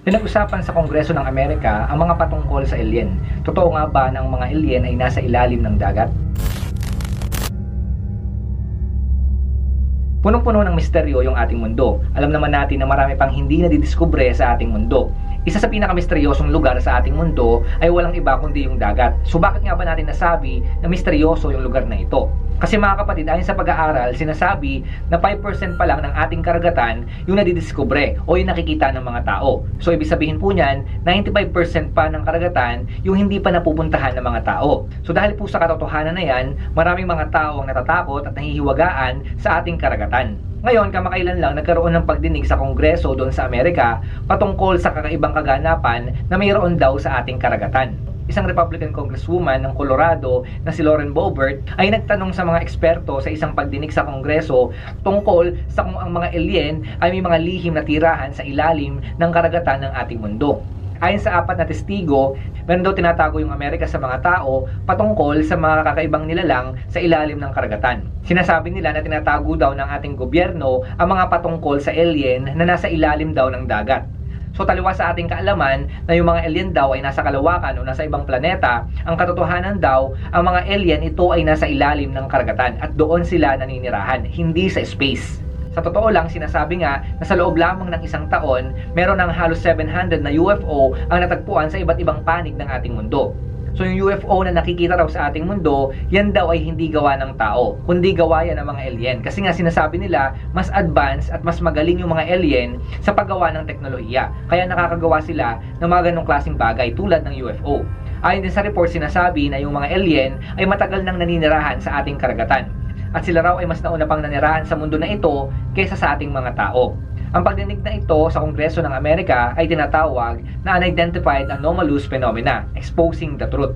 Pinag-usapan sa Kongreso ng Amerika ang mga patungkol sa alien. Totoo nga ba na ang mga alien ay nasa ilalim ng dagat? Punong-puno ng misteryo yung ating mundo. Alam naman natin na marami pang hindi nadidiskubre sa ating mundo. Isa sa pinakamisteryosong lugar sa ating mundo ay walang iba kundi yung dagat. So bakit nga ba natin nasabi na misteryoso yung lugar na ito? Kasi mga kapatid, ayon sa pag-aaral, sinasabi na 5% pa lang ng ating karagatan yung nadidiskubre o yung nakikita ng mga tao. So ibig sabihin po niyan, 95% pa ng karagatan yung hindi pa napupuntahan ng mga tao. So dahil po sa katotohanan na yan, maraming mga tao ang natatakot at nahihiwagaan sa ating karagatan. Ngayon, kamakailan lang nagkaroon ng pagdinig sa Kongreso doon sa Amerika patungkol sa kakaibang kaganapan na mayroon daw sa ating karagatan isang Republican Congresswoman ng Colorado na si Lauren Boebert ay nagtanong sa mga eksperto sa isang pagdinig sa Kongreso tungkol sa kung ang mga alien ay may mga lihim na tirahan sa ilalim ng karagatan ng ating mundo. Ayon sa apat na testigo, meron daw tinatago yung Amerika sa mga tao patungkol sa mga kakaibang nilalang sa ilalim ng karagatan. Sinasabi nila na tinatago daw ng ating gobyerno ang mga patungkol sa alien na nasa ilalim daw ng dagat. So taliwas sa ating kaalaman na yung mga alien daw ay nasa kalawakan o nasa ibang planeta, ang katotohanan daw, ang mga alien ito ay nasa ilalim ng karagatan at doon sila naninirahan, hindi sa space. Sa totoo lang, sinasabi nga na sa loob lamang ng isang taon, meron ng halos 700 na UFO ang natagpuan sa iba't ibang panig ng ating mundo. So yung UFO na nakikita raw sa ating mundo, yan daw ay hindi gawa ng tao, kundi gawa yan ng mga alien. Kasi nga sinasabi nila, mas advanced at mas magaling yung mga alien sa paggawa ng teknolohiya. Kaya nakakagawa sila ng mga ganong klaseng bagay tulad ng UFO. Ayon din sa report sinasabi na yung mga alien ay matagal nang naninirahan sa ating karagatan. At sila raw ay mas nauna pang nanirahan sa mundo na ito kaysa sa ating mga tao. Ang pagdinig na ito sa Kongreso ng Amerika ay tinatawag na Unidentified Anomalous Phenomena, Exposing the Truth.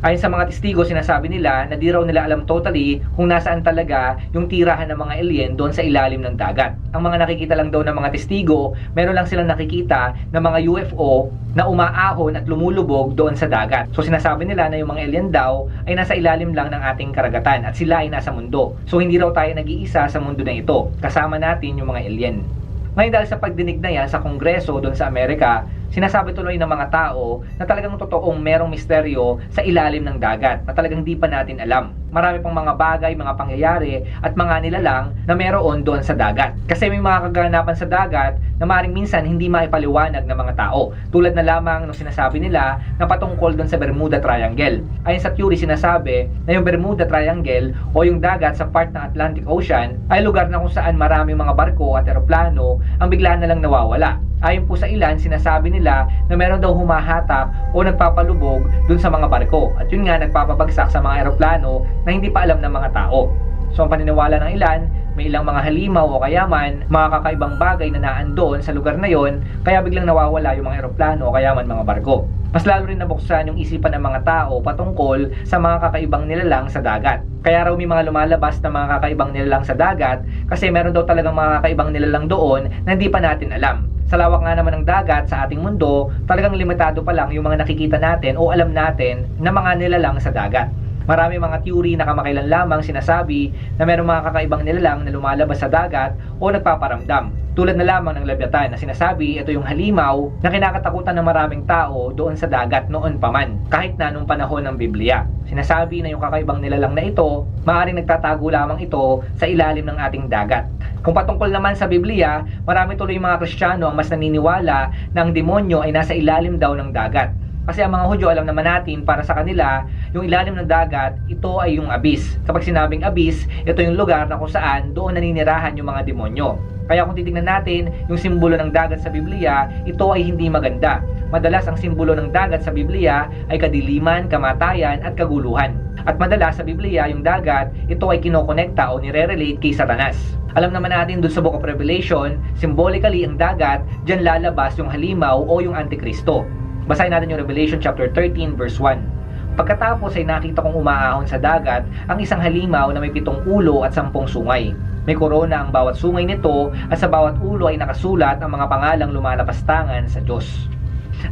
Ayon sa mga testigo, sinasabi nila na di raw nila alam totally kung nasaan talaga yung tirahan ng mga alien doon sa ilalim ng dagat. Ang mga nakikita lang daw ng mga testigo, meron lang silang nakikita ng mga UFO na umaahon at lumulubog doon sa dagat. So sinasabi nila na yung mga alien daw ay nasa ilalim lang ng ating karagatan at sila ay nasa mundo. So hindi raw tayo nag-iisa sa mundo na ito. Kasama natin yung mga alien. Ngayon dahil sa pagdinig na yan sa Kongreso doon sa Amerika, sinasabi tuloy ng mga tao na talagang totoong merong misteryo sa ilalim ng dagat na talagang di pa natin alam. Marami pang mga bagay, mga pangyayari at mga nilalang na meron doon sa dagat. Kasi may mga kaganapan sa dagat na maring minsan hindi maipaliwanag ng mga tao. Tulad na lamang ng sinasabi nila na patungkol doon sa Bermuda Triangle. Ayon sa theory sinasabi na yung Bermuda Triangle o yung dagat sa part ng Atlantic Ocean ay lugar na kung saan maraming mga barko at eroplano ang bigla na lang nawawala. Ayon po sa ilan, sinasabi nila na meron daw humahatak o nagpapalubog dun sa mga barko. At yun nga, nagpapabagsak sa mga eroplano na hindi pa alam ng mga tao. So ang paniniwala ng ilan, may ilang mga halimaw o kayaman, mga kakaibang bagay na naandoon sa lugar na yon, kaya biglang nawawala yung mga eroplano o kayaman mga barko. Mas lalo rin nabuksan yung isipan ng mga tao patungkol sa mga kakaibang nilalang sa dagat. Kaya raw may mga lumalabas na mga kakaibang nilalang sa dagat kasi meron daw talagang mga kakaibang nilalang doon na hindi pa natin alam. Sa lawak nga naman ng dagat sa ating mundo, talagang limitado pa lang yung mga nakikita natin o alam natin na mga nilalang sa dagat. Marami mga theory na kamakailan lamang sinasabi na mayroong mga kakaibang nilalang na lumalabas sa dagat o nagpaparamdam. Tulad na lamang ng Leviathan na sinasabi ito yung halimaw na kinakatakutan ng maraming tao doon sa dagat noon pa man, kahit na nung panahon ng Biblia. Sinasabi na yung kakaibang nilalang na ito, maaaring nagtatago lamang ito sa ilalim ng ating dagat. Kung patungkol naman sa Biblia, marami tuloy mga Kristiyano ang mas naniniwala na ang demonyo ay nasa ilalim daw ng dagat. Kasi ang mga Hudyo, alam naman natin, para sa kanila, yung ilalim ng dagat, ito ay yung abyss. Kapag sinabing abyss, ito yung lugar na kung saan doon naninirahan yung mga demonyo. Kaya kung titingnan natin yung simbolo ng dagat sa Biblia, ito ay hindi maganda. Madalas ang simbolo ng dagat sa Biblia ay kadiliman, kamatayan at kaguluhan. At madalas sa Biblia, yung dagat, ito ay kinokonekta o nire-relate kay Satanas. Alam naman natin doon sa Book of Revelation, symbolically ang dagat, dyan lalabas yung halimaw o yung Antikristo. Basahin natin yung Revelation chapter 13 verse 1. Pagkatapos ay nakita kong umaahon sa dagat ang isang halimaw na may pitong ulo at sampung sungay. May korona ang bawat sungay nito at sa bawat ulo ay nakasulat ang mga pangalang lumalapastangan sa Diyos.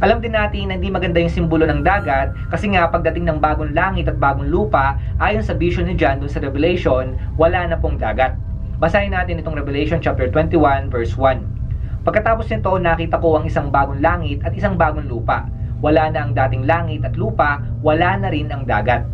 Alam din natin na hindi maganda yung simbolo ng dagat kasi nga pagdating ng bagong langit at bagong lupa, ayon sa vision ni John dun sa Revelation, wala na pong dagat. Basahin natin itong Revelation chapter 21 verse 1. Pagkatapos nito, nakita ko ang isang bagong langit at isang bagong lupa. Wala na ang dating langit at lupa, wala na rin ang dagat.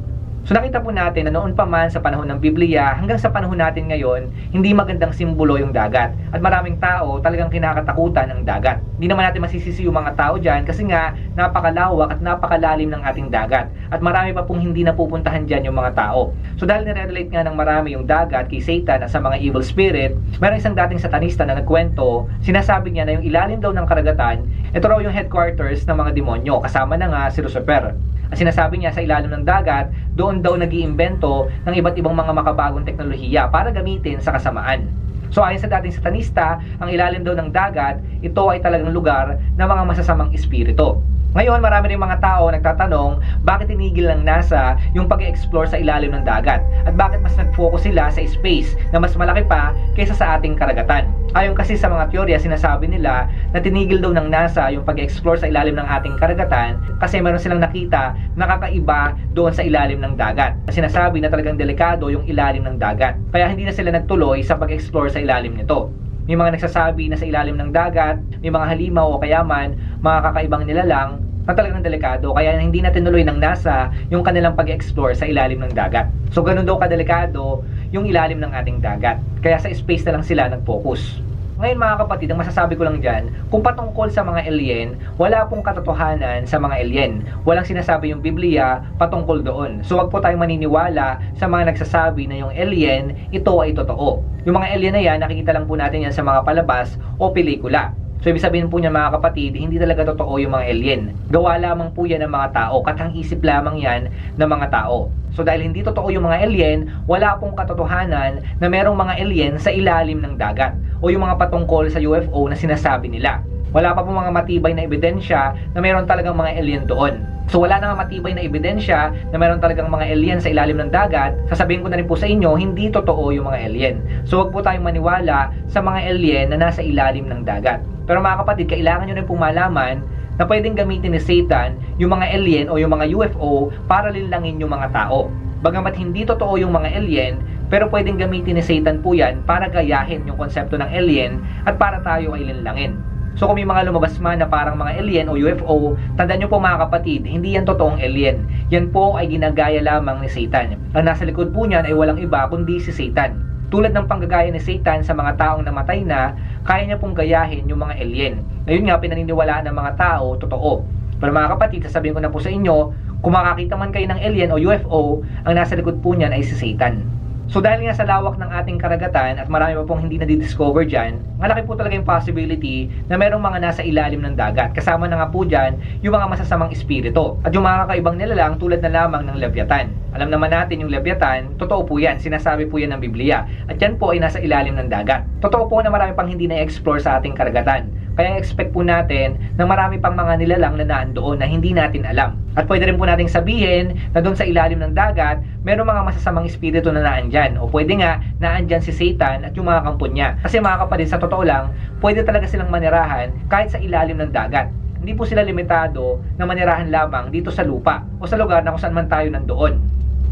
So nakita po natin na noon pa man sa panahon ng Biblia hanggang sa panahon natin ngayon, hindi magandang simbolo yung dagat. At maraming tao talagang kinakatakutan ang dagat. Hindi naman natin masisisi yung mga tao dyan kasi nga napakalawak at napakalalim ng ating dagat. At marami pa pong hindi napupuntahan dyan yung mga tao. So dahil nire-relate nga ng marami yung dagat kay Satan at sa mga evil spirit, meron isang dating satanista na nagkwento, sinasabi niya na yung ilalim daw ng karagatan, ito raw yung headquarters ng mga demonyo, kasama na nga si Lucifer. Sinasabi niya sa ilalim ng dagat, doon daw nag iimbento ng iba't ibang mga makabagong teknolohiya para gamitin sa kasamaan. So ayon sa dating satanista, ang ilalim daw ng dagat, ito ay talagang lugar ng mga masasamang espiritu. Ngayon, marami rin mga tao nagtatanong bakit tinigil ng NASA yung pag-explore sa ilalim ng dagat at bakit mas nag-focus sila sa space na mas malaki pa kaysa sa ating karagatan. Ayon kasi sa mga teorya, sinasabi nila na tinigil daw ng NASA yung pag-explore sa ilalim ng ating karagatan kasi meron silang nakita na kakaiba doon sa ilalim ng dagat. Sinasabi na talagang delikado yung ilalim ng dagat. Kaya hindi na sila nagtuloy sa pag-explore sa ilalim nito. May mga nagsasabi na sa ilalim ng dagat, may mga halimaw o kayaman, mga kakaibang nilalang na talagang delikado kaya hindi na tinuloy ng NASA yung kanilang pag-explore sa ilalim ng dagat. So ganun daw kadelikado yung ilalim ng ating dagat. Kaya sa space na lang sila nag-focus. Ngayon mga kapatid, ang masasabi ko lang dyan, kung patungkol sa mga alien, wala pong katotohanan sa mga alien. Walang sinasabi yung Biblia patungkol doon. So wag po tayong maniniwala sa mga nagsasabi na yung alien, ito ay totoo. Yung mga alien na yan, nakikita lang po natin yan sa mga palabas o pelikula. So ibig sabihin po niya mga kapatid, hindi talaga totoo yung mga alien. Gawa lamang po yan ng mga tao, katang isip lamang yan ng mga tao. So dahil hindi totoo yung mga alien, wala pong katotohanan na merong mga alien sa ilalim ng dagat o yung mga patungkol sa UFO na sinasabi nila. Wala pa pong mga matibay na ebidensya na meron talagang mga alien doon. So wala na matibay na ebidensya na meron talagang mga alien sa ilalim ng dagat, sasabihin ko na rin po sa inyo, hindi totoo yung mga alien. So wag po tayong maniwala sa mga alien na nasa ilalim ng dagat. Pero mga kapatid, kailangan nyo rin pong malaman na pwedeng gamitin ni Satan yung mga alien o yung mga UFO para linlangin yung mga tao. Bagamat hindi totoo yung mga alien, pero pwedeng gamitin ni Satan po yan para gayahin yung konsepto ng alien at para tayo ay linlangin. So kung may mga lumabas man na parang mga alien o UFO, tandaan nyo po mga kapatid, hindi yan totoong alien. Yan po ay ginagaya lamang ni Satan. Ang nasa likod po niyan ay walang iba kundi si Satan. Tulad ng panggagaya ni Satan sa mga taong namatay na, kaya niya pong gayahin yung mga alien. Ngayon nga, pinaniniwalaan ng mga tao, totoo. Pero mga kapatid, sasabihin ko na po sa inyo, kung makakita man kayo ng alien o UFO, ang nasa likod po niyan ay si Satan. So dahil nga sa lawak ng ating karagatan at marami pa pong hindi na-discover dyan, malaki po talaga yung possibility na merong mga nasa ilalim ng dagat. Kasama na nga po dyan yung mga masasamang espiritu. At yung mga kakaibang nilalang tulad na lamang ng Leviathan. Alam naman natin yung Leviathan, totoo po yan, sinasabi po yan ng Biblia. At yan po ay nasa ilalim ng dagat. Totoo po na marami pang hindi na-explore sa ating karagatan. Kaya expect po natin na marami pang mga nilalang na naan doon na hindi natin alam. At pwede rin po nating sabihin na doon sa ilalim ng dagat, meron mga masasamang espiritu na naan dyan. O pwede nga, naan dyan si Satan at yung mga kampon niya. Kasi mga kapatid, sa totoo lang, pwede talaga silang manirahan kahit sa ilalim ng dagat. Hindi po sila limitado na manirahan lamang dito sa lupa o sa lugar na kung saan man tayo nandoon.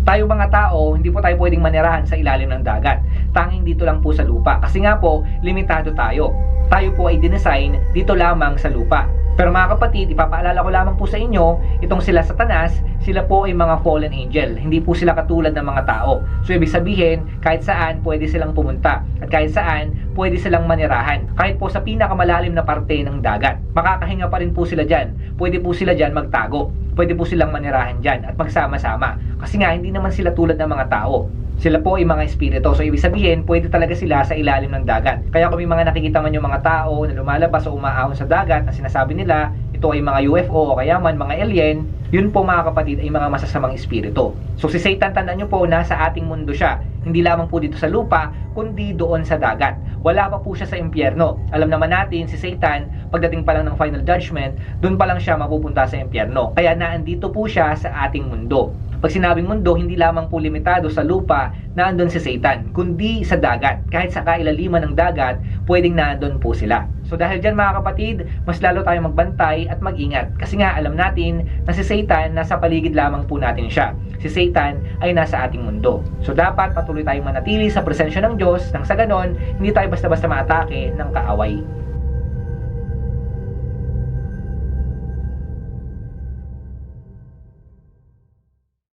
Tayo mga tao, hindi po tayo pwedeng manirahan sa ilalim ng dagat. Tanging dito lang po sa lupa. Kasi nga po, limitado tayo. Tayo po ay dinesign dito lamang sa lupa. Pero mga kapatid, ipapaalala ko lamang po sa inyo, itong sila satanas, sila po ay mga fallen angel. Hindi po sila katulad ng mga tao. So ibig sabihin, kahit saan pwede silang pumunta. At kahit saan pwede silang manirahan. Kahit po sa pinakamalalim na parte ng dagat. Makakahinga pa rin po sila dyan. Pwede po sila dyan magtago. Pwede po silang manirahan dyan at magsama-sama. Kasi nga, hindi naman sila tulad ng mga tao. Sila po ay mga espiritu. So, ibig sabihin, pwede talaga sila sa ilalim ng dagat. Kaya kung may mga nakikita man yung mga tao na lumalabas o umaahon sa dagat na sinasabi nila, ito ay mga UFO o kaya man mga alien, yun po mga kapatid ay mga masasamang espiritu. So si Satan, tandaan nyo po, nasa ating mundo siya. Hindi lamang po dito sa lupa, kundi doon sa dagat. Wala pa po siya sa impyerno. Alam naman natin, si Satan, pagdating pa lang ng final judgment, doon pa lang siya mapupunta sa impyerno. Kaya naandito po siya sa ating mundo. Pag sinabing mundo, hindi lamang po limitado sa lupa na andun si Satan, kundi sa dagat. Kahit sa kailaliman ng dagat, pwedeng naandun po sila. So dahil dyan mga kapatid, mas lalo tayong magbantay at mag-ingat. Kasi nga alam natin na si Satan nasa paligid lamang po natin siya. Si Satan ay nasa ating mundo. So dapat patuloy tayong manatili sa presensya ng Diyos nang sa ganon, hindi tayo basta-basta maatake ng kaaway.